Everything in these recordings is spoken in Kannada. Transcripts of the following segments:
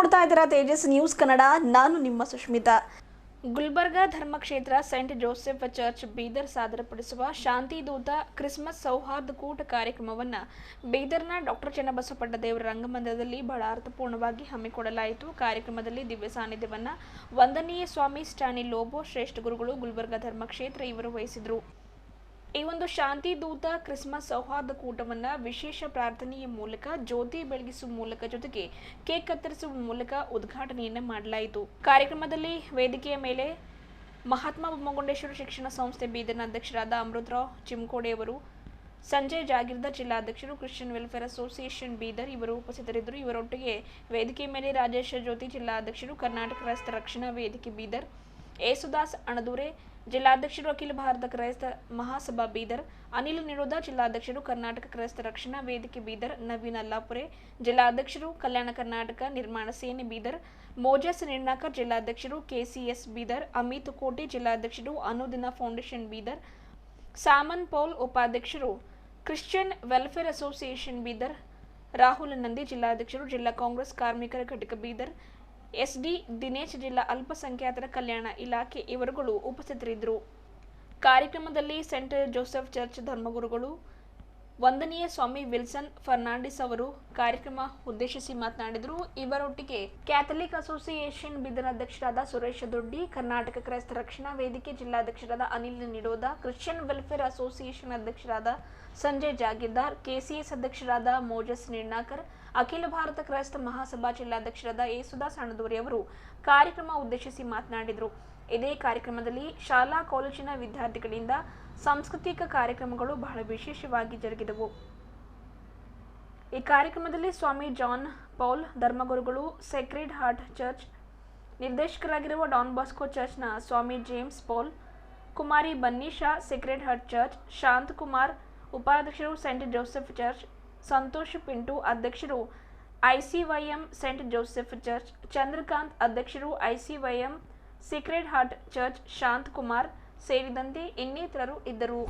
ನೋಡ್ತಾ ಇದ್ದೀರಾ ತೇಜಸ್ ನ್ಯೂಸ್ ಕನ್ನಡ. ನಾನು ನಿಮ್ಮ ಸುಷ್ಮಿತಾ ಗುಲ್ಬರ್ಗಾ ಧರ್ಮಕ್ಷೇತ್ರ ಸೆಂಟ್ ಜೋಸೆಫ್ ಚರ್ಚ್ ಬೀದರ್ ಸಾದರಪಡಿಸುವ ಶಾಂತಿದೂತ ಕ್ರಿಸ್ಮಸ್ ಸೌಹಾರ್ದ ಕೂಟ ಕಾರ್ಯಕ್ರಮವನ್ನು ಬೀದರ್ನ ಡಾಕ್ಟರ್ ಚನ್ನಬಸವಪಟ್ಟ ದೇವರ ರಂಗಮಂದಿರದಲ್ಲಿ ಬಹಳ ಅರ್ಥಪೂರ್ಣವಾಗಿ ಹಮ್ಮಿಕೊಡಲಾಯಿತು. ಕಾರ್ಯಕ್ರಮದಲ್ಲಿ ದಿವ್ಯ ಸಾನ್ನಿಧ್ಯವನ್ನು ವಂದನೀಯ ಸ್ವಾಮಿ ಸ್ಟಾನಿ ಲೋಬೋ ಶ್ರೇಷ್ಠ ಗುರುಗಳು ಗುಲ್ಬರ್ಗಾ ಧರ್ಮಕ್ಷೇತ್ರ ಇವರು ವಹಿಸಿದರು. ಈ ಒಂದು ಶಾಂತಿ ದೂತ ಕ್ರಿಸ್ಮಸ್ ಸೌಹಾರ್ದ ಕೂಟವನ್ನ ವಿಶೇಷ ಪ್ರಾರ್ಥನೆಯ ಮೂಲಕ, ಜ್ಯೋತಿ ಬೆಳಗಿಸುವ ಮೂಲಕ ಜೊತೆಗೆ ಕೇಕ್ ಕತ್ತರಿಸುವ ಮೂಲಕ ಉದ್ಘಾಟನೆಯನ್ನ ಮಾಡಲಾಯಿತು. ಕಾರ್ಯಕ್ರಮದಲ್ಲಿ ವೇದಿಕೆಯ ಮೇಲೆ ಮಹಾತ್ಮ ಬೊಮ್ಮಗೊಂಡೇಶ್ವರ ಶಿಕ್ಷಣ ಸಂಸ್ಥೆ ಬೀದರ್ನ ಅಧ್ಯಕ್ಷರಾದ ಅಮೃತರಾವ್ ಚಿಮ್ಕೋಡೆಯವರು ಸಂಜಯ್ ಜಾಗೀರ್ದಾರ್ ಜಿಲ್ಲಾಧ್ಯಕ್ಷರು, ಕ್ರಿಶ್ಚಿಯನ್ ವೆಲ್ಫೇರ್ ಅಸೋಸಿಯೇಷನ್ ಬೀದರ್ ಇವರು ಉಪಸ್ಥಿತರಿದ್ದರು. ಇವರೊಟ್ಟಿಗೆ ವೇದಿಕೆ ಮೇಲೆ ರಾಜೇಶ್ವರ ಜ್ಯೋತಿ ಜಿಲ್ಲಾಧ್ಯಕ್ಷರು, ಕರ್ನಾಟಕ ರಸ್ತೆ ರಕ್ಷಣಾ ವೇದಿಕೆ ಬೀದರ್ ಏಸುದಾಸ್ ಅಣದೂರೆ ಜಿಲ್ಲಾಧ್ಯಕ್ಷರು ಅಖಿಲ ಭಾರತ ಕ್ರೈಸ್ತ ಮಹಾಸಭಾ ಬೀದರ್, ಅನಿಲ್ ನಿರೋಧ ಜಿಲ್ಲಾಧ್ಯಕ್ಷರು ಕರ್ನಾಟಕ ಕ್ರೈಸ್ತ ರಕ್ಷಣಾ ವೇದಿಕೆ ಬೀದರ್, ನವೀನ್ ಅಲ್ಲಾಪುರೆ ಜಿಲ್ಲಾಧ್ಯಕ್ಷರು ಕಲ್ಯಾಣ ಕರ್ನಾಟಕ ನಿರ್ಮಾಣ ಸೇನೆ ಬೀದರ್, ಮೋಜಸ್ ನಿರ್ಣಾಕರ್ ಜಿಲ್ಲಾಧ್ಯಕ್ಷರು ಕೆಸಿಎಸ್ ಬೀದರ್, ಅಮಿತ್ ಕೋಟೆ ಜಿಲ್ಲಾಧ್ಯಕ್ಷರು ಅನುದಿನ ಫೌಂಡೇಶನ್ ಬೀದರ್ ಸಾಮನ್ ಪೌಲ್ ಉಪಾಧ್ಯಕ್ಷರು Christian welfare association Bidar, Rahul Nandi ಜಿಲ್ಲಾಧ್ಯಕ್ಷರು ಜಿಲ್ಲಾ ಕಾಂಗ್ರೆಸ್ ಕಾರ್ಮಿಕರ ಘಟಕ ಬೀದರ್ ಎಸ್ಡಿ ದಿನೇಶ್ ಜಿಲ್ಲಾ ಅಲ್ಪಸಂಖ್ಯಾತರ ಕಲ್ಯಾಣ ಇಲಾಖೆ ಇವರುಗಳು ಉಪಸ್ಥಿತರಿದ್ದರು. ಕಾರ್ಯಕ್ರಮದಲ್ಲಿ ಸೆಂಟ್ ಜೋಸೆಫ್ ಚರ್ಚ್ ಧರ್ಮಗುರುಗಳು ವಂದನೀಯ ಸ್ವಾಮಿ ವಿಲ್ಸನ್ ಫರ್ನಾಂಡಿಸ್ ಅವರು ಕಾರ್ಯಕ್ರಮ ಉದ್ದೇಶಿಸಿ ಮಾತನಾಡಿದರು. ಇವರೊಟ್ಟಿಗೆ ಕ್ಯಾಥಲಿಕ್ ಅಸೋಸಿಯೇಷನ್ ಬೀದರ್ ಅಧ್ಯಕ್ಷರಾದ ಸುರೇಶ ದೊಡ್ಡಿ, ಕರ್ನಾಟಕ ಕ್ರೈಸ್ತ ರಕ್ಷಣಾ ವೇದಿಕೆ ಜಿಲ್ಲಾಧ್ಯಕ್ಷರಾದ Anil Nidoda, Christian welfare association ಅಧ್ಯಕ್ಷರಾದ ಸಂಜಯ್ ಜಾಗೀರ್ದಾರ್, ಕೆಸಿಎಸ್ ಅಧ್ಯಕ್ಷರಾದ ಮೋಜಸ್ ನಿರ್ಣಾಕರ್ ಅಖಿಲ ಭಾರತ ಕ್ರೈಸ್ತ ಮಹಾಸಭಾ ಜಿಲ್ಲಾಧ್ಯಕ್ಷರಾದ ಯೇಸುದಾಸ್ ಅಣದೂರಿ ಅವರು ಕಾರ್ಯಕ್ರಮ ಉದ್ದೇಶಿಸಿ ಮಾತನಾಡಿದರು. ಇದೇ ಕಾರ್ಯಕ್ರಮದಲ್ಲಿ ಶಾಲಾ ಕಾಲೇಜಿನ ವಿದ್ಯಾರ್ಥಿಗಳಿಂದ ಸಾಂಸ್ಕೃತಿಕ ಕಾರ್ಯಕ್ರಮಗಳು ಬಹಳ ವಿಶೇಷವಾಗಿ ಜರುಗಿದವು. ಈ ಕಾರ್ಯಕ್ರಮದಲ್ಲಿ ಸ್ವಾಮಿ ಜಾನ್ ಪೌಲ್ ಧರ್ಮಗುರುಗಳು, ಸೆಕ್ರೆಡ್ ಹಾರ್ಟ್ ಚರ್ಚ್ ನಿರ್ದೇಶಕರಾಗಿರುವ Don Bosco ಚರ್ಚ್ನ Swami James Paul, Kumari Bannisha sacred heart church, Shanth Kumar, ಉಪಾಧ್ಯಕ್ಷರು saint Joseph church Santosh Pintu ಅಧ್ಯಕ್ಷರು ICYM saint Joseph church Chandrakant ಅಧ್ಯಕ್ಷರು ICYM sacred heart church Shanth Kumar ಸೇರಿದಂತೆ ಇನ್ನಿತರರು ಇದ್ದರು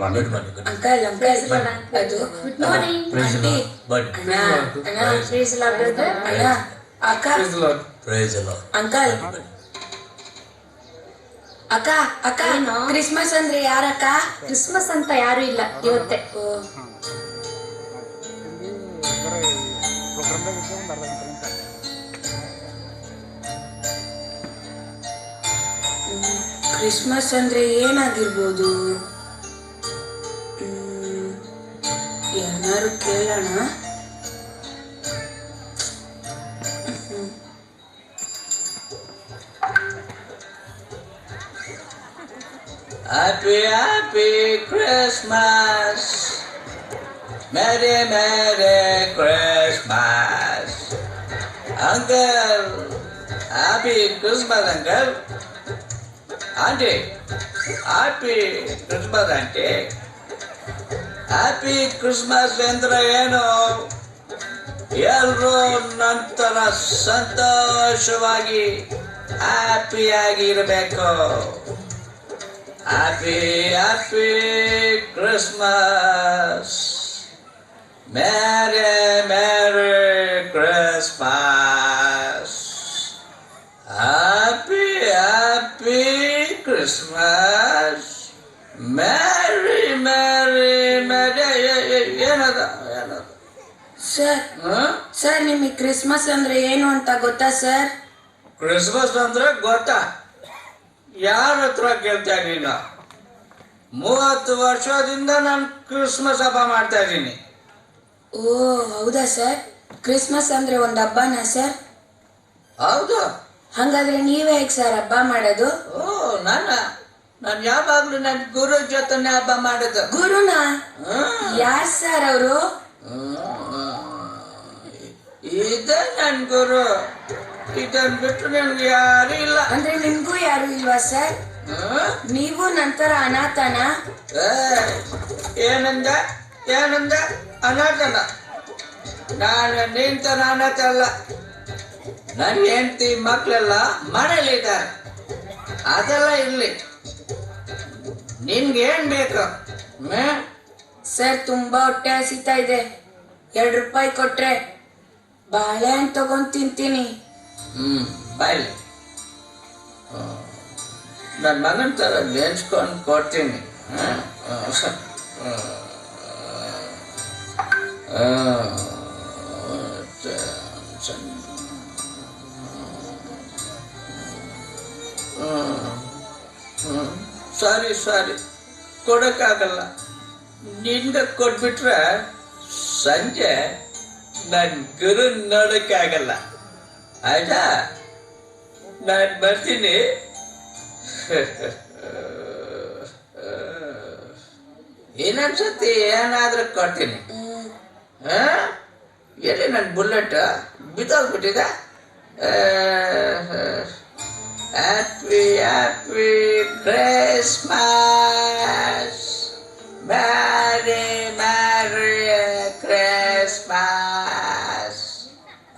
ಗುಡ್ ಮಾರ್ನಿಂಗ್ ಅಂಕಲ್ ಅಂಕಲ್ ಅದು good morning price aunty. But ಅಣ್ಣ ಅಣ್ಣ ಪ್ಲೀಸ್ ಅಣ್ಣ ಅಕ್ಕ ಅಂಕಲ್ ಅಕ್ಕ ಅಕ್ಕ ಕ್ರಿಸ್ಮಸ್ ಅಂದ್ರೆ ಯಾರಕ್ಕ ಕ್ರಿಸ್ಮಸ್ ಅಂತ ಯಾರು ಇಲ್ಲ ಇವತ್ತೆ. ಕ್ರಿಸ್ಮಸ್ ಅಂದ್ರೆ ಏನಾಗಿರ್ಬೋದು? ಯಾರು ಕೇಳೋಣ happy happy Christmas merry merry Christmas uncle happy Christmas uncle aunty happy Christmas aunty happy Christmas ಅಂದ್ರೆ ಏನು? ಎಲ್ಲರೂ ನಂತರ ಸಂತೋಷವಾಗಿ ಹ್ಯಾಪಿಯಾಗಿ ಇರಬೇಕು happy happy Christmas merry merry Christmas happy happy Christmas merry sir sir ನಿಮಗೆ ಕ್ರಿಸ್ಮಸ್ ಅಂದ್ರೆ ಏನು ಅಂತ ಗೊತ್ತಾ ಸರ್ ಕ್ರಿಸ್ಮಸ್ ಅಂದ್ರೆ ಗೊತ್ತಾ? ಯಾರ ಹತ್ರ ಕೇಳ್ತಾ ನೀನು ಮೂವತ್ತು ವರ್ಷದಿಂದ ನಾನು ಕ್ರಿಸ್ಮಸ್ ಹಬ್ಬ ಮಾಡ್ತಾ ಇದ್ದೀನಿ. ಓ ಹೌದಾ ಸರ್ ಕ್ರಿಸ್ಮಸ್ ಅಂದ್ರೆ ಒಂದು ಹಬ್ಬನಾ ಸರ್ ಹೌದು. ಹಂಗಾದ್ರೆ ನೀವೇ ಹೇಗೆ ಸರ್ ಹಬ್ಬ ಮಾಡೋದು? ಓ ನಾನು? ನಾನು ಯಾವಾಗಲೂ ನನ್ನ ಗುರು ಜೊತೆ ಹಬ್ಬ ಮಾಡೋದು. ಗುರುನಾ. ಯಾರ್ ಸರ್ ಅವರು? ಇದೇ ನನ್ನ ಗುರು. ಇದನ್ ಬಿಟ್ಟು ನನ್ಗೆ ಯಾರು ಇಲ್ಲ. ಅಂದ್ರೆ ನಿಮ್ಗೂ ಯಾರು ಇಲ್ವಾ ಸರ್? ನೀವು ನಂತರ ಅನಾಥನ? ಏನಂದ? ಏನಂದ? ಅನಾಥನ. ನಾನು ನಿಂತ ಅನಾಥ ಅಲ್ಲ. ನನ್ನ ಹೆಂಡತಿ ಮಕ್ಕಳೆಲ್ಲ ಮನೇಲಿದ್ದಾರೆ. ಅದೆಲ್ಲ ಇರ್ಲಿ. ನಿನ್ಗೆ ಏನ್ ಬೇಕು? ಹ್ಮ್? ಸರ್, ತುಂಬಾ ಹೊಟ್ಟೆ ಹಸಿತಾ ಇದೆ. ಎರಡು ರೂಪಾಯಿ ಕೊಟ್ರೆ ಬಾಳೆಹಣ್ಣು ತಗೊಂಡ್ ತಿಂತೀನಿ. ಹ್ಮ್, ಬಾಯ್ಲಿ. ನನ್ನ ಮಗನ ಥರ ನೆನ್ಸ್ಕೊಂಡು ಕೊಡ್ತೀನಿ. ಸಾರಿ ಸಾರಿ. ಕೊಡೋಕ್ಕಾಗಲ್ಲ. ನಿಂದ ಕೊಟ್ಬಿಟ್ರೆ ಸಂಜೆ ನನ್ನ ಗುರು ನೋಡೋಕ್ಕಾಗಲ್ಲ. ಆಯ್ತಾ? ನಾನು ಬರ್ತೀನಿ. ಇನ್ನೊಂದ್ಸತಿ ಏನಾದ್ರೂ ಕೊಡ್ತೀನಿ. ಎಲ್ಲಿ ನನ್ನ bullet? ಬಿದ್ದೋಗ್ಬಿಟ್ಟಿದೆ. Happy happy Christmas merry merry Christmas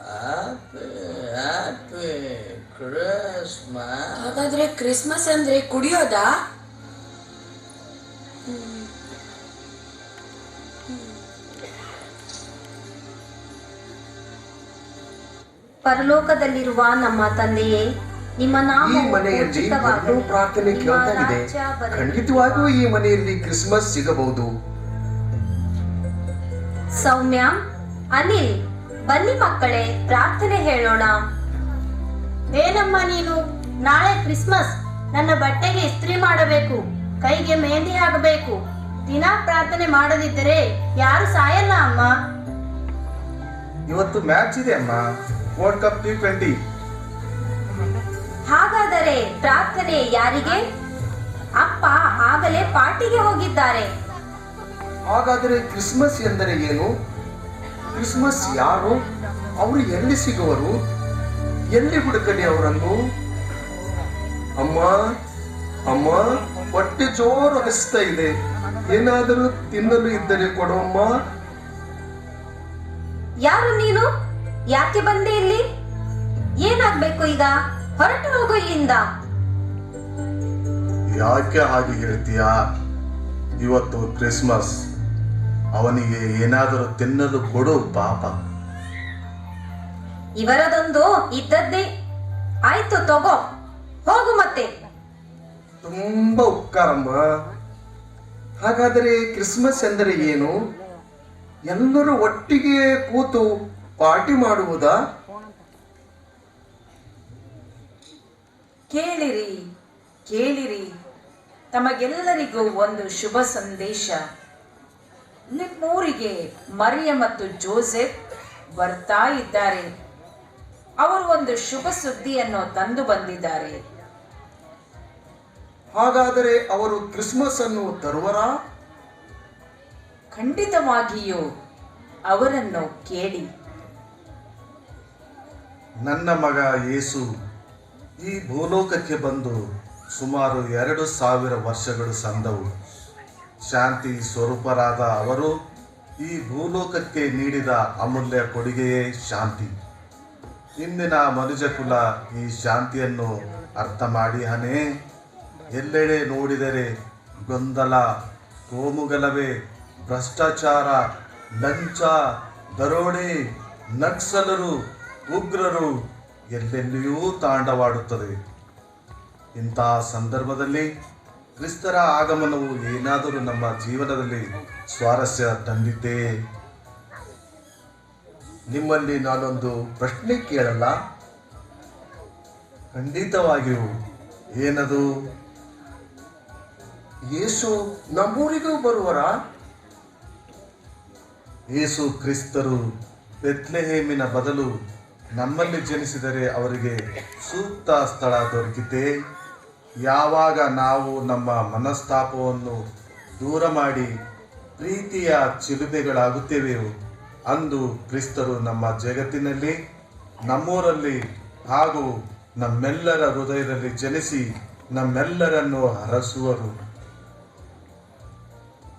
happy happy Christmas ಹಾಗಾದ್ರೆ ಕ್ರಿಸ್ಮಸ್ ಅಂದ್ರೆ ಕುಡಿಯೋದಾ? ಪರಲೋಕದಲ್ಲಿರುವ ನಮ್ಮ ತಂದೆಯೇ ನಿಮ್ಮ ಈ ಮನೆಯಲ್ಲಿ ಪೂಜಿತವಾಗಲಿ. ಪ್ರಾರ್ಥನೆ ಕೇಳ್ತಾ ಇದೆ ಖಂಡಿತವಾಗಿಯೂ ಈ ಮನೆಯಲ್ಲಿ ಕ್ರಿಸ್ಮಸ್ ಸಿಗಬಹುದು. ಸೌಮ್ಯ ಅನಿಲ್ ಬನ್ನಿ ಮಕ್ಕಳೇ ಪ್ರಾರ್ಥನೆ ಹೇಳೋಣ. ಏನಮ್ಮ ನೀನು? ನಾಳೆ ಕ್ರಿಸ್ಮಸ್. ನನ್ನ ಬಟ್ಟೆಗೆ ಇಸ್ತ್ರಿ ಮಾಡಬೇಕು. ಕೈಗೆ ಮೆಹಂದಿ ಹಾಕಬೇಕು. ದಿನ ಪ್ರಾರ್ಥನೆ ಮಾಡದಿದ್ದರೆ ಯಾರು ಸಾಯಲ್ಲ ಅಮ್ಮ? ಇವತ್ತು ಮ್ಯಾಚ್ ಇದೆ ಅಮ್ಮ. ವರ್ಲ್ಡ್ ಕಪ್ ಟಿ ಟ್ವೆಂಟಿ ಹಾಗಾದರೆ ಪ್ರಾರ್ಥನೆ ಯಾರಿಗೆ? ಅಪ್ಪ ಆಗಲೇ ಪಾರ್ಟಿಗೆ ಹೋಗಿದ್ದಾರೆ. ಹಾಗಾದರೆ ಕ್ರಿಸ್ಮಸ್ ಎಂದರೆ ಏನು? ಕ್ರಿಸ್ಮಸ್ ಯಾರು? ಅವರು ಎಲ್ಲಿ ಸಿಗುವರು? ಎಲ್ಲಿ ಹುಡುಕಲಿ ಅವರನ್ನು ಅಮ್ಮ ಅಮ್ಮ ಹೊಟ್ಟೆ ಜೋರು ಅನಿಸ್ತಾ ಇದೆ. ಏನಾದರೂ ತಿನ್ನಲು ಇದ್ದರೆ ಕೊಡಮ್ಮ ಯಾರು ನೀನು? ಯಾಕೆ ಬಂದೆ ಇಲ್ಲಿ? ಏನಾಗ್ಬೇಕು ಈಗ? ಹೊರಟು ಹೋಗು ಇಲ್ಲಿಂದ ಯಾಕೆ ಹಾಗೆ ಹೇಳ್ತೀಯಾ? ಇವತ್ತು ಕ್ರಿಸ್ಮಸ್. ಅವನಿಗೆ ಏನಾದರೂ ತಿನ್ನಲು ಕೊಡು ಪಾಪ. ಇವರದೊಂದು ಇದ್ದದ್ದೇ. ಆಯ್ತು ತಗೋ. ಹೋಗು ಮತ್ತೆ. ತುಂಬಾ ಉಪಕಾರಮ್ಮ. ಹಾಗಾದರೆ ಕ್ರಿಸ್ಮಸ್ ಎಂದರೆ ಏನು? ಎಲ್ಲರೂ ಒಟ್ಟಿಗೆ ಕೂತು ಪಾರ್ಟಿ ಮಾಡುವುದಾ? ಕೇಳಿರಿ ಕೇಳಿರಿ. ತಮಗೆಲ್ಲರಿಗೂ ಒಂದು ಶುಭ ಸಂದೇಶ. ನಿಮ್ಮೂರಿಗೆ ಮರಿಯ ಮತ್ತು ಜೋಸೆಫ್ ಬರ್ತಾ ಇದ್ದಾರೆ. ಅವರು ಒಂದು ಶುಭ ಸುದ್ದಿಯನ್ನು ತಂದು ಬಂದಿದ್ದಾರೆ. ಹಾಗಾದರೆ ಅವರು ಕ್ರಿಸ್ಮಸ್ ಅನ್ನು ತರುವರಾ? ಖಂಡಿತವಾಗಿಯೂ ಅವರನ್ನು ಕೇಳಿ. ನನ್ನ ಮಗ ಯೇಸು ಈ ಭೂಲೋಕಕ್ಕೆ ಬಂದು ಸುಮಾರು ಎರಡು ಸಾವಿರ ವರ್ಷಗಳು ಸಂದವು. ಶಾಂತಿ ಸ್ವರೂಪರಾದ ಅವರು ಈ ಭೂಲೋಕಕ್ಕೆ ನೀಡಿದ ಅಮೂಲ್ಯ ಕೊಡುಗೆಯೇ ಶಾಂತಿ. ಇಂದಿನ ಮನುಜ ಕುಲ ಈ ಶಾಂತಿಯನ್ನು ಅರ್ಥ ಮಾಡಿ ಎಲ್ಲೆಡೆ ನೋಡಿದರೆ ಗೊಂದಲ, ಕೋಮುಗಲಭೆ, ಭ್ರಷ್ಟಾಚಾರ, ಲಂಚ, ದರೋಡೆ, ನಕ್ಸಲರು, ಉಗ್ರರು ಎಲ್ಲೆಲ್ಲಿಯೂ ತಾಂಡವಾಡುತ್ತದೆ. ಇಂಥ ಸಂದರ್ಭದಲ್ಲಿ ಕ್ರಿಸ್ತರ ಆಗಮನವು ಏನಾದರೂ ನಮ್ಮ ಜೀವನದಲ್ಲಿ ಸ್ವಾರಸ್ಯ ತಂದಿದ್ದೇ? ನಿಮ್ಮಲ್ಲಿ ನಾನೊಂದು ಪ್ರಶ್ನೆ ಕೇಳಲ್ಲ? ಖಂಡಿತವಾಗಿಯೂ. ಏನದು? ಯೇಸು ನಮ್ಮೂರಿಗೂ ಬರುವರ? ಯೇಸು ಕ್ರಿಸ್ತರು ಬೆತ್ಲೆಹೇಮಿನ ಬದಲು ನಮ್ಮಲ್ಲಿ ಜನಿಸಿದರೆ ಅವರಿಗೆ ಸೂಕ್ತ ಸ್ಥಳ ದೊರಕಿತೆ. ಯಾವಾಗ ನಾವು ನಮ್ಮ ಮನಸ್ತಾಪವನ್ನು ದೂರ ಮಾಡಿ ಪ್ರೀತಿಯ ಚಿಲುಬೆಗಳಾಗುತ್ತೇವೆಯೋ, ಅಂದು ಕ್ರಿಸ್ತರು ನಮ್ಮ ಜಗತ್ತಿನಲ್ಲಿ, ನಮ್ಮೂರಲ್ಲಿ ಹಾಗೂ ನಮ್ಮೆಲ್ಲರ ಹೃದಯದಲ್ಲಿ ಜನಿಸಿ ನಮ್ಮೆಲ್ಲರನ್ನು ಹರಸುವರು.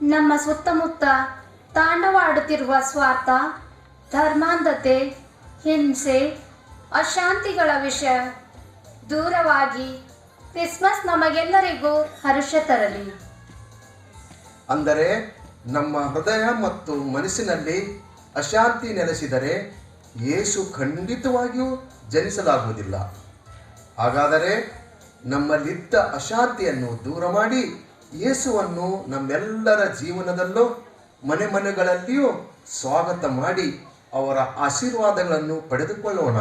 ನಮ್ಮ ಸುತ್ತಮುತ್ತ ತಾಂಡವಾಡುತ್ತಿರುವ ಸ್ವಾರ್ಥ, ಧರ್ಮಾಂಧತೆ ಹಿಂಸೆ, ಅಶಾಂತಿಗಳ ವಿಷಯ ದೂರವಾಗಿ ಕ್ರಿಸ್ಮಸ್ ನಮಗೆಲ್ಲರಿಗೂ ಹರ್ಷ ತರಲಿ. ಅಂದರೆ ನಮ್ಮ ಹೃದಯ ಮತ್ತು ಮನಸ್ಸಿನಲ್ಲಿ ಅಶಾಂತಿ ನೆಲೆಸಿದರೆ ಯೇಸು ಖಂಡಿತವಾಗಿಯೂ ಜನಿಸಲಾಗುವುದಿಲ್ಲ. ಹಾಗಾದರೆ ನಮ್ಮಲ್ಲಿದ್ದ ಅಶಾಂತಿಯನ್ನು ದೂರ ಮಾಡಿ ಯೇಸುವನ್ನು ನಮ್ಮೆಲ್ಲರ ಜೀವನದಲ್ಲೂ ಮನೆ ಮನೆಗಳಲ್ಲಿಯೂ ಸ್ವಾಗತ ಮಾಡಿ ಅವರ ಆಶೀರ್ವಾದಗಳನ್ನು ಪಡೆದುಕೊಳ್ಳೋಣ.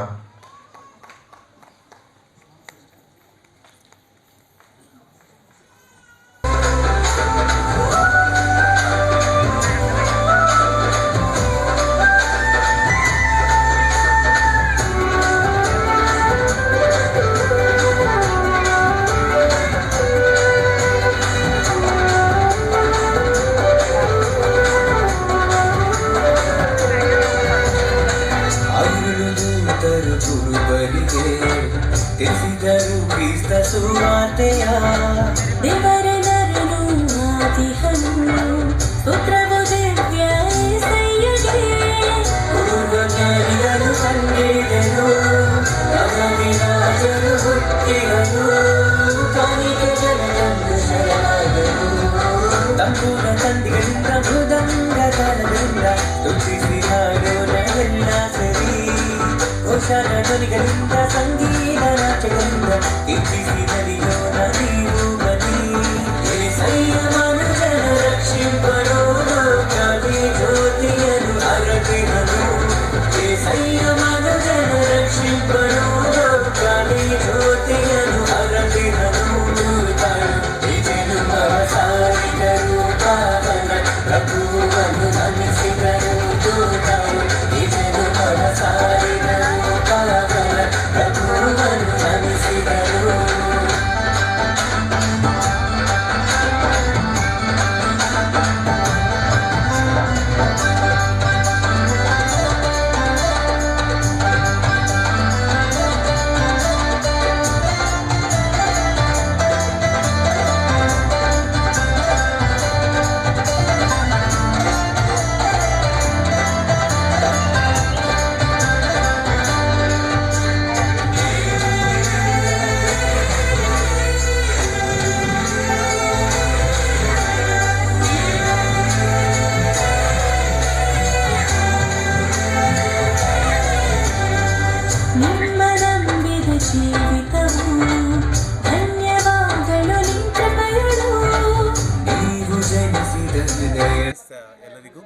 ದಿವಸ ಎಲ್ಲರಿಗೂ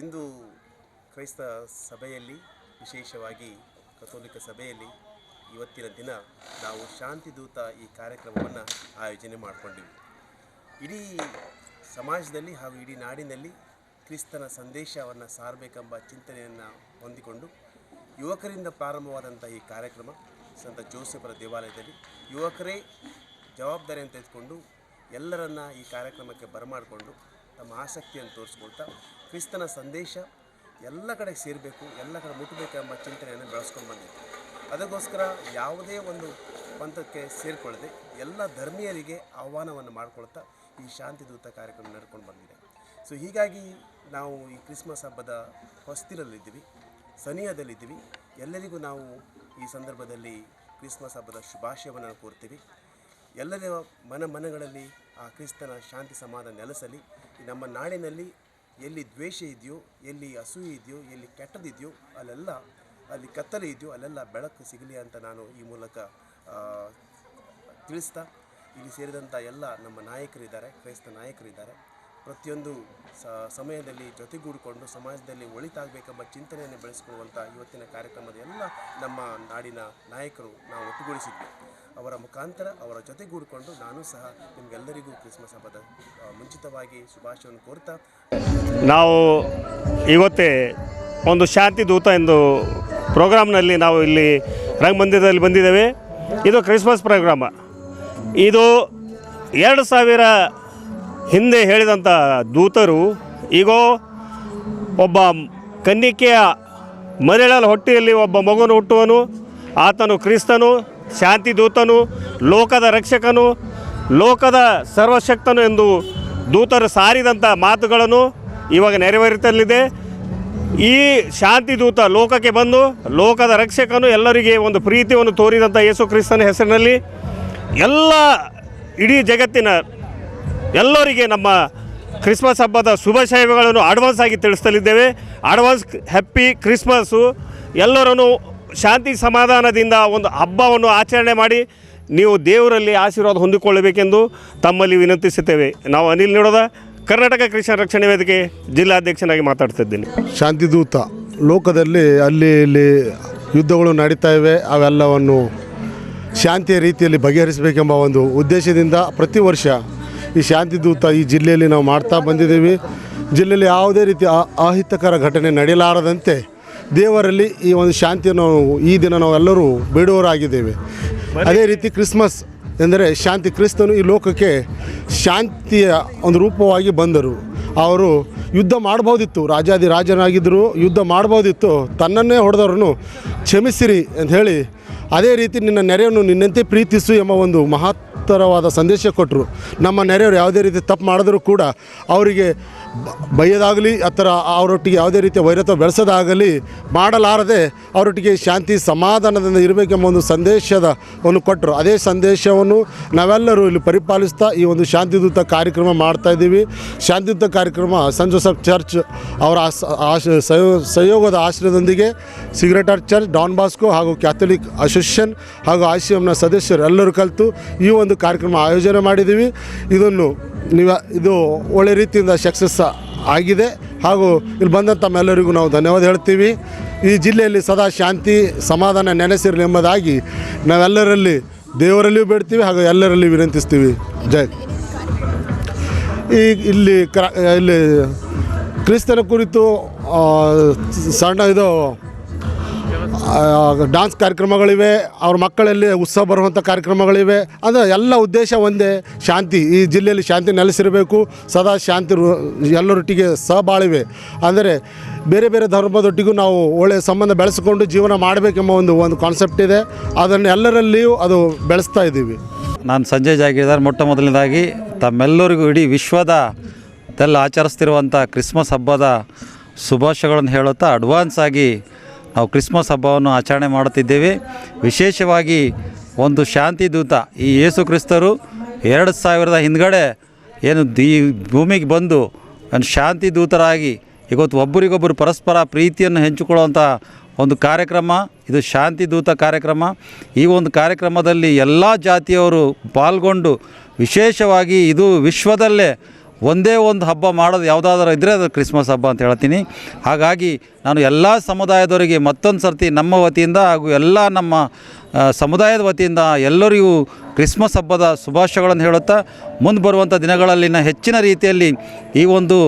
ಇಂದು ಕ್ರೈಸ್ತ ಸಭೆಯಲ್ಲಿ, ವಿಶೇಷವಾಗಿ ಕಥೋಲಿಕ ಸಭೆಯಲ್ಲಿ ಇವತ್ತಿನ ದಿನ ನಾವು ಶಾಂತಿದೂತ ಈ ಕಾರ್ಯಕ್ರಮವನ್ನು ಆಯೋಜನೆ ಮಾಡಿಕೊಂಡಿವಿ. ಇಡೀ ಸಮಾಜದಲ್ಲಿ ಹಾಗೂ ಇಡೀ ನಾಡಿನಲ್ಲಿ ಕ್ರಿಸ್ತನ ಸಂದೇಶವನ್ನು ಸಾರಬೇಕೆಂಬ ಚಿಂತನೆಯನ್ನು ಹೊಂದಿಕೊಂಡು ಯುವಕರಿಂದ ಪ್ರಾರಂಭವಾದಂಥ ಈ ಕಾರ್ಯಕ್ರಮ ಸಂತ ಜೋಸೆಫರ ದೇವಾಲಯದಲ್ಲಿ. ಯುವಕರೇ ಜವಾಬ್ದಾರಿಯನ್ನು ತೆಗೆದುಕೊಂಡು ಎಲ್ಲರನ್ನ ಈ ಕಾರ್ಯಕ್ರಮಕ್ಕೆ ಬರಮಾಡಿಕೊಂಡು ತಮ್ಮ ಆಸಕ್ತಿಯನ್ನು ತೋರಿಸ್ಕೊಳ್ತಾ ಕ್ರಿಸ್ತನ ಸಂದೇಶ ಎಲ್ಲ ಕಡೆ ಸೇರಬೇಕು, ಎಲ್ಲ ಕಡೆ ಮುಟ್ಟಬೇಕೆಂಬ ಚಿಂತನೆಯನ್ನು ಬೆಳೆಸ್ಕೊಂಡು ಬಂದಿದೆ ಅದಕ್ಕೋಸ್ಕರ ಯಾವುದೇ ಒಂದು ಪಂಥಕ್ಕೆ ಸೇರಿಕೊಳ್ಳದೆ ಎಲ್ಲ ಧರ್ಮೀಯರಿಗೆ ಆಹ್ವಾನವನ್ನು ಮಾಡಿಕೊಳ್ತಾ ಈ ಶಾಂತಿದೂತ ಕಾರ್ಯಕ್ರಮ ನಡ್ಕೊಂಡು ಬಂದಿದೆ. ಸೊ ಹೀಗಾಗಿ ನಾವು ಈ ಕ್ರಿಸ್ಮಸ್ ಹಬ್ಬದ ಹೊಸ್ತಿರಲ್ಲಿದ್ದೀವಿ ಸನಿಹದಲ್ಲಿದ್ದೀವಿ. ಎಲ್ಲರಿಗೂ ನಾವು ಈ ಸಂದರ್ಭದಲ್ಲಿ ಕ್ರಿಸ್ಮಸ್ ಹಬ್ಬದ ಶುಭಾಶಯವನ್ನು ಕೋರ್ತೀವಿ. ಎಲ್ಲರ ಮನ ಮನಗಳಲ್ಲಿ ಆ ಕ್ರಿಸ್ತನ ಶಾಂತಿ ಸಮಾಧಾನ ನೆಲೆಸಲಿ. ನಮ್ಮ ನಾಡಿನಲ್ಲಿ ಎಲ್ಲಿ ದ್ವೇಷ ಇದೆಯೋ, ಎಲ್ಲಿ ಅಸೂಯೆ ಇದೆಯೋ, ಎಲ್ಲಿ ಕೆಟ್ಟದಿದೆಯೋ, ಅಲ್ಲೆಲ್ಲ, ಅಲ್ಲಿ ಕತ್ತಲೆ ಇದೆಯೋ, ಅಲ್ಲೆಲ್ಲ ಬೆಳಕು ಸಿಗಲಿ ಅಂತ ನಾನು ಈ ಮೂಲಕ ತಿಳಿಸ್ತಾ, ಇಲ್ಲಿ ಸೇರಿದಂಥ ಎಲ್ಲ ನಮ್ಮ ನಾಯಕರಿದ್ದಾರೆ, ಕ್ರೈಸ್ತ ನಾಯಕರಿದ್ದಾರೆ. ಪ್ರತಿಯೊಂದು ಸಮಯದಲ್ಲಿ ಜೊತೆಗೂಡಿಕೊಂಡು, ಸಮಾಜದಲ್ಲಿ ಒಳಿತಾಗಬೇಕೆಂಬ ಚಿಂತನೆಯನ್ನು ಬೆಳೆಸಿಕೊಳ್ಳುವಂಥ ಇವತ್ತಿನ ಕಾರ್ಯಕ್ರಮದ ಎಲ್ಲ ನಮ್ಮ ನಾಡಿನ ನಾಯಕರು ನಾವು ಒಟ್ಟುಗೂಡಿಸಿದ್ವಿ. ಅವರ ಮುಖಾಂತರ ಅವರ ಜೊತೆಗೂಡಿಕೊಂಡು ನಾನು ಸಹ ನಿಮಗೆಲ್ಲರಿಗೂ ಕ್ರಿಸ್ಮಸ್ ಹಬ್ಬದ ಮುಂಚಿತವಾಗಿ ಶುಭಾಶಯವನ್ನು ಕೋರ್ತಾ ನಾವು ಇವತ್ತೇ ಒಂದು ಶಾಂತಿ ದೂತ ಎಂದು ಪ್ರೋಗ್ರಾಮ್ನಲ್ಲಿ ನಾವು ಇಲ್ಲಿ ರಂಗಮಂದಿರದಲ್ಲಿ ಬಂದಿದ್ದೇವೆ. ಇದು ಕ್ರಿಸ್ಮಸ್ ಪ್ರೋಗ್ರಾಮ. ಇದು ಎರಡು ಸಾವಿರ ಹಿಂದೆ ಹೇಳಿದಂಥ ದೂತರು, ಈಗ ಒಬ್ಬ ಕನ್ನಿಕೆಯ ಮನೆಗಳ ಹೊಟ್ಟೆಯಲ್ಲಿ ಒಬ್ಬ ಮಗುನು ಹುಟ್ಟುವನು, ಆತನು ಕ್ರಿಸ್ತನು. ಶಾಂತಿ ದೂತನು ಲೋಕದ ರಕ್ಷಕನು, ಲೋಕದ ಸರ್ವಶಕ್ತನು ಎಂದು ದೂತರು ಸಾರಿದಂಥ ಮಾತುಗಳನ್ನು ಇವಾಗ ನೆರವೇರುತ್ತಲಿದೆ ಈ ಶಾಂತಿ ದೂತ ಲೋಕಕ್ಕೆ ಬಂದು, ಲೋಕದ ರಕ್ಷಕನು ಎಲ್ಲರಿಗೆ ಒಂದು ಪ್ರೀತಿಯನ್ನು ತೋರಿದಂಥ ಯೇಸು ಕ್ರಿಸ್ತನ ಹೆಸರಿನಲ್ಲಿ ಎಲ್ಲ ಇಡೀ ಜಗತ್ತಿನ ಎಲ್ಲರಿಗೆ ನಮ್ಮ ಕ್ರಿಸ್ಮಸ್ ಹಬ್ಬದ ಶುಭಾಶಯಗಳನ್ನು ಅಡ್ವಾನ್ಸ್ ಆಗಿ ತಿಳಿಸ್ತಲಿದ್ದೇವೆ ಅಡ್ವಾನ್ಸ್ ಹ್ಯಾಪಿ ಕ್ರಿಸ್ಮಸ್ಸು ಎಲ್ಲರನ್ನು ಶಾಂತಿ ಸಮಾಧಾನದಿಂದ ಒಂದು ಹಬ್ಬವನ್ನು ಆಚರಣೆ ಮಾಡಿ ನೀವು ದೇವರಲ್ಲಿ ಆಶೀರ್ವಾದ ಹೊಂದಿಕೊಳ್ಳಬೇಕೆಂದು ತಮ್ಮಲ್ಲಿ ವಿನಂತಿಸುತ್ತೇವೆ. ನಾವು ಅನಿಲ್ ನೋಡೋದ, ಕರ್ನಾಟಕ ಕೃಷಿ ರಕ್ಷಣೆ ವೇದಿಕೆ ಜಿಲ್ಲಾಧ್ಯಕ್ಷನಾಗಿ ಮಾತಾಡ್ತಿದ್ದೀನಿ. ಶಾಂತಿದೂತ ಲೋಕದಲ್ಲಿ ಅಲ್ಲಿ ಇಲ್ಲಿ ಯುದ್ಧಗಳು ನಡೀತಾ ಇವೆ, ಅವೆಲ್ಲವನ್ನು ಶಾಂತಿಯ ರೀತಿಯಲ್ಲಿ ಬಗೆಹರಿಸಬೇಕೆಂಬ ಒಂದು ಉದ್ದೇಶದಿಂದ ಪ್ರತಿ ವರ್ಷ ಈ ಶಾಂತಿದೂತ ಈ ಜಿಲ್ಲೆಯಲ್ಲಿ ನಾವು ಮಾಡ್ತಾ ಬಂದಿದ್ದೀವಿ. ಜಿಲ್ಲೆಯಲ್ಲಿ ಯಾವುದೇ ರೀತಿ ಅಹಿತಕರ ಘಟನೆ ನಡೆಯಲಾರದಂತೆ ದೇವರಲ್ಲಿ ಈ ಒಂದು ಶಾಂತಿಯನ್ನು ಈ ದಿನ ನಾವೆಲ್ಲರೂ ಬೇಡುವವರಾಗಿದ್ದೇವೆ. ಅದೇ ರೀತಿ ಕ್ರಿಸ್ಮಸ್ ಎಂದರೆ ಶಾಂತಿ ಕ್ರಿಸ್ತನು ಈ ಲೋಕಕ್ಕೆ ಶಾಂತಿಯ ಒಂದು ರೂಪವಾಗಿ ಬಂದರು. ಅವರು ಯುದ್ಧ ಮಾಡ್ಬೋದಿತ್ತು ರಾಜಾದಿ ರಾಜನಾಗಿದ್ದರು ಯುದ್ಧ ಮಾಡ್ಬೋದಿತ್ತು ತನ್ನನ್ನೇ ಹೊಡೆದವ್ರನ್ನು ಕ್ಷಮಿಸಿರಿ ಅಂತ ಹೇಳಿ ಅದೇ ರೀತಿ ನಿನ್ನ ನೆರೆಯನ್ನು ನಿನ್ನಂತೆ ಪ್ರೀತಿಸು ಎಂಬ ಒಂದು ಮಹತ್ತರವಾದ ಸಂದೇಶ ಕೊಟ್ಟರು. ನಮ್ಮ ನೆರೆಯವರು ಯಾವುದೇ ರೀತಿ ತಪ್ಪು ಮಾಡಿದ್ರೂ ಕೂಡ ಅವರಿಗೆ ಬೈಯೋದಾಗಲಿ, ಆ ಥರ ಅವರೊಟ್ಟಿಗೆ ಯಾವುದೇ ರೀತಿಯ ವೈರತ್ವ ಬೆಳೆಸೋದಾಗಲಿ ಮಾಡಲಾರದೆ ಅವರೊಟ್ಟಿಗೆ ಶಾಂತಿ ಸಮಾಧಾನದಿಂದ ಇರಬೇಕೆಂಬ ಒಂದು ಸಂದೇಶದ ಒಂದು ಕೊಟ್ಟರು. ಅದೇ ಸಂದೇಶವನ್ನು ನಾವೆಲ್ಲರೂ ಇಲ್ಲಿ ಪರಿಪಾಲಿಸ್ತಾ ಈ ಒಂದು ಶಾಂತಿದೂತ ಕಾರ್ಯಕ್ರಮ ಮಾಡ್ತಾ ಇದ್ದೀವಿ. ಶಾಂತಿಯುತ ಕಾರ್ಯಕ್ರಮ ಸನ್ ಜೋಸಫ್ ಚರ್ಚ್ ಅವರ ಆಶ, ಸಹಯೋ- ಸಹಯೋಗದ ಆಶ್ರಯದೊಂದಿಗೆ sacred heart church, Don Bosco ಹಾಗೂ ಕ್ಯಾಥೋಲಿಕ್ ಅಸೋಸಿಯೇಷನ್ ಹಾಗೂ ಎಮ್ನ ಸದಸ್ಯರು ಎಲ್ಲರೂ ಕಲಿತು ಈ ಒಂದು ಕಾರ್ಯಕ್ರಮ ಆಯೋಜನೆ ಮಾಡಿದ್ದೀವಿ. ಇದನ್ನು ನೀವು ಇದು ಒಳ್ಳೆ ರೀತಿಯಿಂದ ಸಕ್ಸಸ್ ಆಗಿದೆ. ಹಾಗೂ ಇಲ್ಲಿ ಬಂದಂಥ ತಮ್ಮೆಲ್ಲರಿಗೂ ನಾವು ಧನ್ಯವಾದ ಹೇಳ್ತೀವಿ. ಈ ಜಿಲ್ಲೆಯಲ್ಲಿ ಸದಾ ಶಾಂತಿ, ಸಮಾಧಾನ ನೆನೆಸಿರಲಿ ಎಂಬುದಾಗಿ ನಾವೆಲ್ಲರಲ್ಲಿ ದೇವರಲ್ಲಿಯೂ ಬೇಡ್ತೀವಿ ಹಾಗೂ ಎಲ್ಲರಲ್ಲಿ ವಿನಂತಿಸ್ತೀವಿ. ಜೈ. ಈ ಇಲ್ಲಿ ಕ್ರ ಇಲ್ಲಿ ಕ್ರಿಸ್ತನ ಕುರಿತು ಸಣ್ಣ ಇದು ಡಾನ್ಸ್ ಕಾರ್ಯಕ್ರಮಗಳಿವೆ, ಅವ್ರ ಮಕ್ಕಳಲ್ಲಿ ಉತ್ಸವ ಬರುವಂಥ ಕಾರ್ಯಕ್ರಮಗಳಿವೆ. ಅಂದರೆ ಎಲ್ಲ ಉದ್ದೇಶ ಒಂದೇ, ಶಾಂತಿ. ಈ ಜಿಲ್ಲೆಯಲ್ಲಿ ಶಾಂತಿ ನೆಲೆಸಿರಬೇಕು, ಸದಾ ಶಾಂತಿ ಎಲ್ಲರೊಟ್ಟಿಗೆ ಸಹಬಾಳಿವೆ. ಅಂದರೆ ಬೇರೆ ಬೇರೆ ಧರ್ಮದೊಟ್ಟಿಗೂ ನಾವು ಒಳ್ಳೆಯ ಸಂಬಂಧ ಬೆಳೆಸಿಕೊಂಡು ಜೀವನ ಮಾಡಬೇಕೆಂಬ ಒಂದು ಒಂದು ಕಾನ್ಸೆಪ್ಟ್ ಇದೆ. ಅದನ್ನು ಎಲ್ಲರಲ್ಲಿಯೂ ಅದು ಬೆಳೆಸ್ತಾ ಇದ್ದೀವಿ. ನಾನು ಸಂಜಯ್ ಜಾಗೀರ್ದಾರ್, ಮೊಟ್ಟ ಮೊದಲನೇದಾಗಿ, ತಮ್ಮೆಲ್ಲರಿಗೂ ಇಡೀ ವಿಶ್ವದ ಆಚರಿಸ್ತಿರುವಂಥ ಕ್ರಿಸ್ಮಸ್ ಹಬ್ಬದ ಶುಭಾಶಯಗಳನ್ನು ಹೇಳುತ್ತಾ ಅಡ್ವಾನ್ಸ್ ಆಗಿ ನಾವು ಕ್ರಿಸ್ಮಸ್ ಹಬ್ಬವನ್ನು ಆಚರಣೆ ಮಾಡುತ್ತಿದ್ದೇವೆ. ವಿಶೇಷವಾಗಿ ಒಂದು ಶಾಂತಿ ದೂತ ಈ ಯೇಸು ಕ್ರಿಸ್ತರು ಎರಡು ಸಾವಿರದ ಹಿಂದ್ಗಡೆ ಏನು ಈ ಭೂಮಿಗೆ ಬಂದು ಒಂದು ಶಾಂತಿ ದೂತರಾಗಿ ಇವತ್ತು ಒಬ್ಬರಿಗೊಬ್ಬರು ಪರಸ್ಪರ ಪ್ರೀತಿಯನ್ನು ಹಂಚಿಕೊಳ್ಳುವಂಥ ಒಂದು ಕಾರ್ಯಕ್ರಮ, ಇದು ಶಾಂತಿ ದೂತ ಕಾರ್ಯಕ್ರಮ. ಈ ಒಂದು ಕಾರ್ಯಕ್ರಮದಲ್ಲಿ ಎಲ್ಲ ಜಾತಿಯವರು ಪಾಲ್ಗೊಂಡು ವಿಶೇಷವಾಗಿ ಇದು ವಿಶ್ವದಲ್ಲೇ ಒಂದೇ ಒಂದು ಹಬ್ಬ ಮಾಡೋದು ಯಾವುದಾದ್ರೂ ಇದ್ದರೆ ಅದು ಕ್ರಿಸ್ಮಸ್ ಹಬ್ಬ ಅಂತ ಹೇಳ್ತೀನಿ. ಹಾಗಾಗಿ ನಾನು ಎಲ್ಲ ಸಮುದಾಯದವರಿಗೆ ಮತ್ತೊಂದು ಸರ್ತಿ ನಮ್ಮ ವತಿಯಿಂದ ಹಾಗೂ ಎಲ್ಲ ನಮ್ಮ ಸಮುದಾಯದ ವತಿಯಿಂದ ಎಲ್ಲರಿಗೂ ಕ್ರಿಸ್ಮಸ್ ಹಬ್ಬದ ಶುಭಾಶಯಗಳನ್ನು ಹೇಳುತ್ತಾ, ಮುಂದೆ ಬರುವಂಥ ದಿನಗಳಲ್ಲಿನ ಹೆಚ್ಚಿನ ರೀತಿಯಲ್ಲಿ ಈ ಒಂದು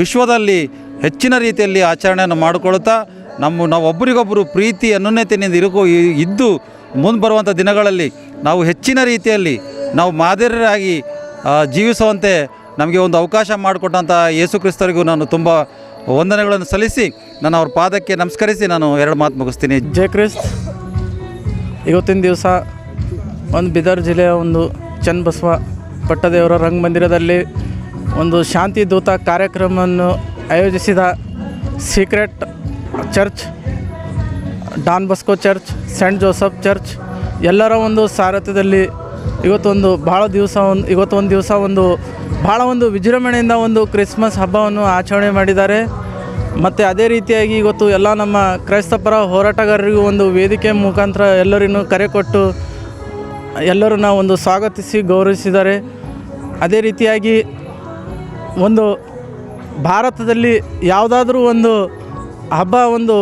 ವಿಶ್ವದಲ್ಲಿ ಹೆಚ್ಚಿನ ರೀತಿಯಲ್ಲಿ ಆಚರಣೆಯನ್ನು ಮಾಡಿಕೊಳ್ಳುತ್ತಾ, ನಮ್ಮ, ನಾವು ಒಬ್ಬರಿಗೊಬ್ಬರು ಪ್ರೀತಿ ಅನ್ಯೋನ್ಯತೆಯಿಂದ ಇರುಕು ಇದ್ದು ಮುಂದೆ ಬರುವಂಥ ದಿನಗಳಲ್ಲಿ ನಾವು ಹೆಚ್ಚಿನ ರೀತಿಯಲ್ಲಿ ನಾವು ಮಾದರಿಯರಾಗಿ ಜೀವಿಸುವಂತೆ ನಮಗೆ ಒಂದು ಅವಕಾಶ ಮಾಡಿಕೊಟ್ಟಂಥ ಯೇಸು ಕ್ರಿಸ್ತರಿಗೂ ನಾನು ತುಂಬ ವಂದನೆಗಳನ್ನು ಸಲ್ಲಿಸಿ ನಾನು ಅವ್ರ ಪಾದಕ್ಕೆ ನಮಸ್ಕರಿಸಿ ನಾನು ಎರಡು ಮಾತು ಮುಗಿಸ್ತೀನಿ. ಜಯ ಕ್ರಿಸ್ತ್. ಇವತ್ತಿನ ದಿವಸ ಒಂದು ಬೀದರ್ ಜಿಲ್ಲೆಯ ಒಂದು ಚನ್ನಬಸವ ಪಟ್ಟದೇವರ ರಂಗಮಂದಿರದಲ್ಲಿ ಒಂದು ಶಾಂತಿ ದೂತ ಕಾರ್ಯಕ್ರಮವನ್ನು ಆಯೋಜಿಸಿದ secret church, Don Bosco church, saint Joseph church, ಎಲ್ಲರ ಒಂದು ಸಾರಥ್ಯದಲ್ಲಿ ಇವತ್ತೊಂದು ಭಾಳ ದಿವಸ ಒಂದು ಇವತ್ತೊಂದು ದಿವಸ ಒಂದು ಭಾಳ ಒಂದು ವಿಜೃಂಭಣೆಯಿಂದ ಒಂದು ಕ್ರಿಸ್ಮಸ್ ಹಬ್ಬವನ್ನು ಆಚರಣೆ ಮಾಡಿದ್ದಾರೆ. ಮತ್ತು ಅದೇ ರೀತಿಯಾಗಿ ಇವತ್ತು ಎಲ್ಲ ನಮ್ಮ ಕ್ರೈಸ್ತ ಪರ ಹೋರಾಟಗಾರರಿಗೂ ಒಂದು ವೇದಿಕೆ ಮುಖಾಂತರ ಎಲ್ಲರಿಗೂ ಕರೆ ಕೊಟ್ಟು ಎಲ್ಲರನ್ನ ಒಂದು ಸ್ವಾಗತಿಸಿ ಗೌರವಿಸಿದ್ದಾರೆ. ಅದೇ ರೀತಿಯಾಗಿ ಒಂದು ಭಾರತದಲ್ಲಿ ಯಾವುದಾದ್ರೂ ಒಂದು ಹಬ್ಬ ಒಂದು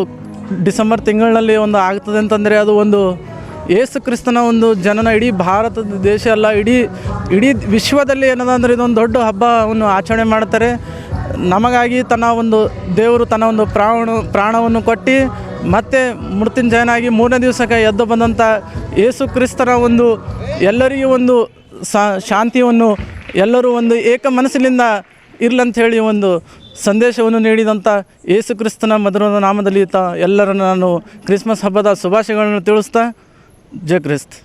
ಡಿಸೆಂಬರ್ ತಿಂಗಳಿನಲ್ಲಿ ಒಂದು ಆಗ್ತದೆ ಅಂತಂದರೆ ಅದು ಒಂದು ಏಸು ಕ್ರಿಸ್ತನ ಒಂದು ಜನನ ಇಡೀ ಭಾರತದ ದೇಶ ಅಲ್ಲ, ಇಡೀ ಇಡೀ ವಿಶ್ವದಲ್ಲಿ ಏನದ ಅಂದರೆ ಇದೊಂದು ದೊಡ್ಡ ಹಬ್ಬವನ್ನು ಆಚರಣೆ ಮಾಡ್ತಾರೆ. ನಮಗಾಗಿ ತನ್ನ ಒಂದು ದೇವರು ತನ್ನ ಒಂದು ಪ್ರಾಣ ಪ್ರಾಣವನ್ನು ಕೊಟ್ಟು ಮತ್ತೆ ಮೃತ್ಯುಂಜಯನಾಗಿ ಮೂರನೇ ದಿವಸಕ್ಕೆ ಎದ್ದು ಬಂದಂಥ ಏಸು ಕ್ರಿಸ್ತನ ಒಂದು ಎಲ್ಲರಿಗೂ ಒಂದು ಶಾಂತಿಯನ್ನು ಎಲ್ಲರೂ ಒಂದು ಏಕ ಮನಸ್ಸಿನಿಂದ ಇರ್ಲಂತ ಹೇಳಿ ಒಂದು ಸಂದೇಶವನ್ನು ನೀಡಿದಂಥ ಯೇಸು ಕ್ರಿಸ್ತನ ಮಧುರದ ನಾಮದಲ್ಲಿ ತ, ಎಲ್ಲರನ್ನು ನಾನು ಕ್ರಿಸ್ಮಸ್ ಹಬ್ಬದ ಶುಭಾಶಯಗಳನ್ನು ತಿಳಿಸ್ತಾ ಜಯ ಕ್ರಿಸ್ತ್.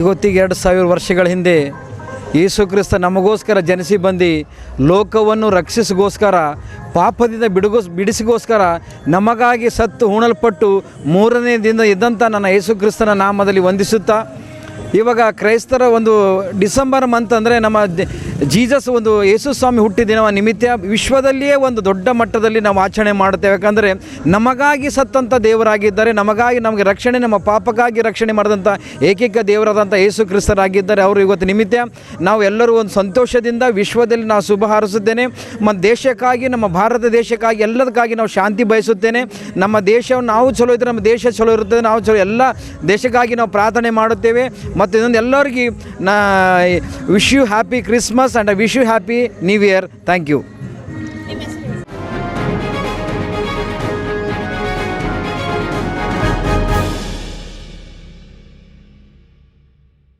ಇವತ್ತಿಗೆ ಎರಡು ಸಾವಿರ ವರ್ಷಗಳ ಹಿಂದೆ ಯೇಸು ಕ್ರಿಸ್ತ ನಮಗೋಸ್ಕರ ಜನಿಸಿ ಬಂದು ಲೋಕವನ್ನು ರಕ್ಷಿಸಗೋಸ್ಕರ ಪಾಪದಿಂದ ಬಿಡುಗೋಸ್ ಬಿಡಿಸಿಗೋಸ್ಕರ ನಮಗಾಗಿ ಸತ್ತು ಹೂಣಲ್ಪಟ್ಟು ಮೂರನೇ ದಿನ ಇದ್ದಂಥ ನನ್ನ ಯೇಸು ಕ್ರಿಸ್ತನ ನಾಮದಲ್ಲಿ ವಂದಿಸುತ್ತಾ ಇವಾಗ ಕ್ರೈಸ್ತರ ಒಂದು ಡಿಸೆಂಬರ್ ಮಂತ್ ಅಂದರೆ ನಮ್ಮ ದ- ಜೀಸಸ್ ಒಂದು ಯೇಸು ಸ್ವಾಮಿ ಹುಟ್ಟಿದ ದಿನವ ನಿಮಿತ್ತ ವಿಶ್ವದಲ್ಲಿಯೇ ಒಂದು ದೊಡ್ಡ ಮಟ್ಟದಲ್ಲಿ ನಾವು ಆಚರಣೆ ಮಾಡುತ್ತೇವೆ. ಯಾಕಂದರೆ ನಮಗಾಗಿ ಸತ್ತಂಥ ದೇವರಾಗಿದ್ದಾರೆ, ನಮಗಾಗಿ ನಮಗೆ ರಕ್ಷಣೆ, ನಮ್ಮ ಪಾಪಕ್ಕಾಗಿ ರಕ್ಷಣೆ ಮಾಡಿದಂಥ ಏಕೈಕ ದೇವರಾದಂಥ ಯೇಸು ಕ್ರಿಸ್ತರಾಗಿದ್ದಾರೆ. ಅವರು ಇವತ್ತು ನಿಮಿತ್ತ ನಾವು ಎಲ್ಲರೂ ಒಂದು ಸಂತೋಷದಿಂದ ವಿಶ್ವದಲ್ಲಿ ನಾವು ಶುಭ ಹಾರಿಸುತ್ತೇನೆ. ಮತ್ತು ದೇಶಕ್ಕಾಗಿ, ನಮ್ಮ ಭಾರತ ದೇಶಕ್ಕಾಗಿ, ಎಲ್ಲದಕ್ಕಾಗಿ ನಾವು ಶಾಂತಿ ಬಯಸುತ್ತೇನೆ. ನಮ್ಮ ದೇಶವನ್ನು ನಾವು ಚಲೋ ಇದ್ದರೆ ನಮ್ಮ ದೇಶ ಚಲೋ ಇರುತ್ತದೆ. ನಾವು ಚಲೋ ಎಲ್ಲ ದೇಶಕ್ಕಾಗಿ ನಾವು ಪ್ರಾರ್ಥನೆ ಮಾಡುತ್ತೇವೆ. ಮತ್ತು ಇದೊಂದು ಎಲ್ಲರಿಗೂ ನಾ wish you happy Christmas Christmas and I wish you happy New Year. Thank you.